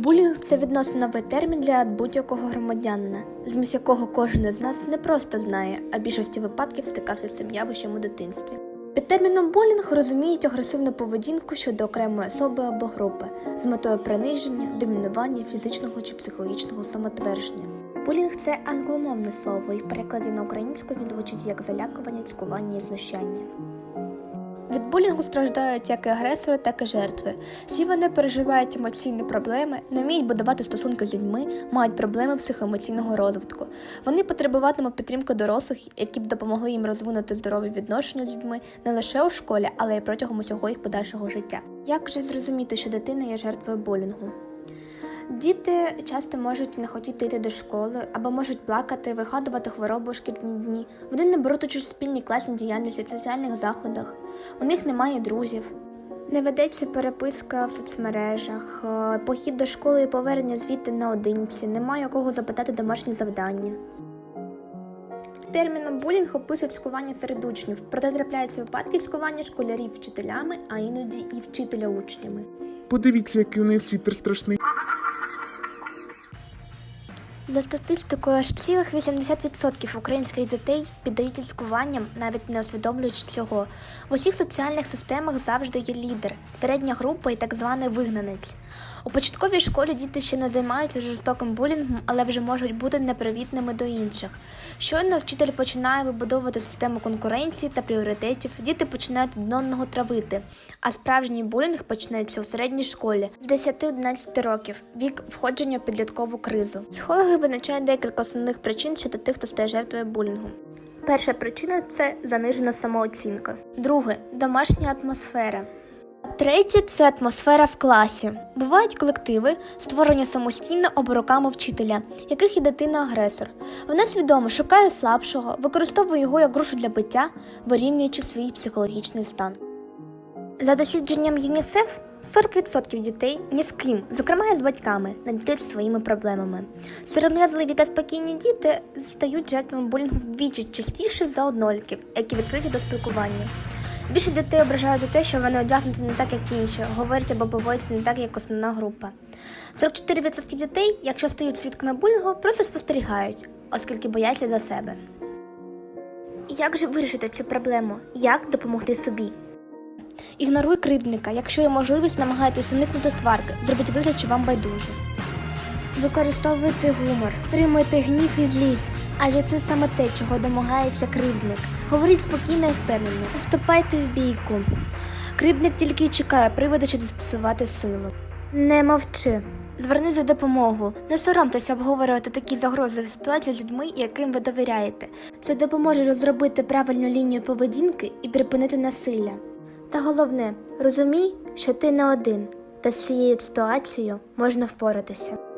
Булінг це відносно новий термін для будь-якого громадянина, зміст якого кожен із нас не просто знає, а більшості випадків стикався з цим явищем у дитинстві. Під терміном булінг розуміють агресивну поведінку щодо окремої особи або групи з метою приниження, домінування, фізичного чи психологічного самотвердження. Булінг це англомовне слово, і в перекладі на українську він звучить як залякування, цькування і знущання. Від булінгу страждають як і агресори, так і жертви. Всі вони переживають емоційні проблеми, не вміють будувати стосунки з людьми, мають проблеми психоемоційного розвитку. Вони потребуватимуть підтримки дорослих, які б допомогли їм розвинути здорові відношення з людьми не лише у школі, але й протягом усього їх подальшого життя. Як же зрозуміти, що дитина є жертвою булінгу? Діти часто можуть не хотіти йти до школи або можуть плакати, вигадувати хворобу у шкільні дні. Вони не беруть участь у спільній класній діяльності, соціальних заходах. У них немає друзів. Не ведеться переписка в соцмережах, е, похід до школи і повернення звідти наодинці, немає кого запитати домашні завдання. Терміном булінг описують скування серед учнів, проте трапляються випадки скування школярів вчителями, а іноді і вчителя учнями. Подивіться, який у неї світер страшний. За статистикою, аж цілих 80% українських дітей піддаються цькуванням, навіть не усвідомлюючи цього. В усіх соціальних системах завжди є лідер, середня група і так званий вигнанець. У початковій школі діти ще не займаються жорстоким булінгом, але вже можуть бути непривітними до інших. Щойно вчитель починає вибудовувати систему конкуренції та пріоритетів, діти починають одного травити, а справжній булінг починається у середній школі з 10-11 років, вік входження в підліткову кризу. Психологи визначають декілька основних причин щодо тих, хто стає жертвою булінгу. Перша причина це занижена самооцінка. Друге домашня атмосфера. Третє це атмосфера в класі. Бувають колективи, створені самостійно або вчителя, яких є дитина-агресор. Вона свідомо шукає слабшого, використовує його як грушу для биття, вирівнюючи свій психологічний стан. За дослідженням ЮНІСЕФ, 40% дітей ні з ким, зокрема і з батьками, не своїми проблемами. Сором'язливі та спокійні діти стають жертвами булінгу вдвічі частіше за однолітків, які відкриті до спілкування. Більшість дітей ображають за те, що вони одягнуті не так, як інші, говорять або поводяться не так, як основна група. 44% дітей, якщо стають свідками булінгу, просто спостерігають, оскільки бояться за себе. Як же вирішити цю проблему? Як допомогти собі? Ігноруй кривдника, якщо є можливість, намагайтесь уникнути сварки, зробіть вигляд, що вам байдуже. Використовуйте гумор, тримуйте гнів і злість, адже це саме те, чого домагається кривдник. Говоріть спокійно і впевнено, вступайте в бійку. Кривдник тільки чекає приводу, щоб застосувати силу. Не мовчи. Звернись за допомогу. Не соромтеся обговорювати такі загрозливі ситуації з людьми, яким ви довіряєте. Це допоможе розробити правильну лінію поведінки і припинити насилля. Та головне, розумій, що ти не один, та з цією ситуацією можна впоратися.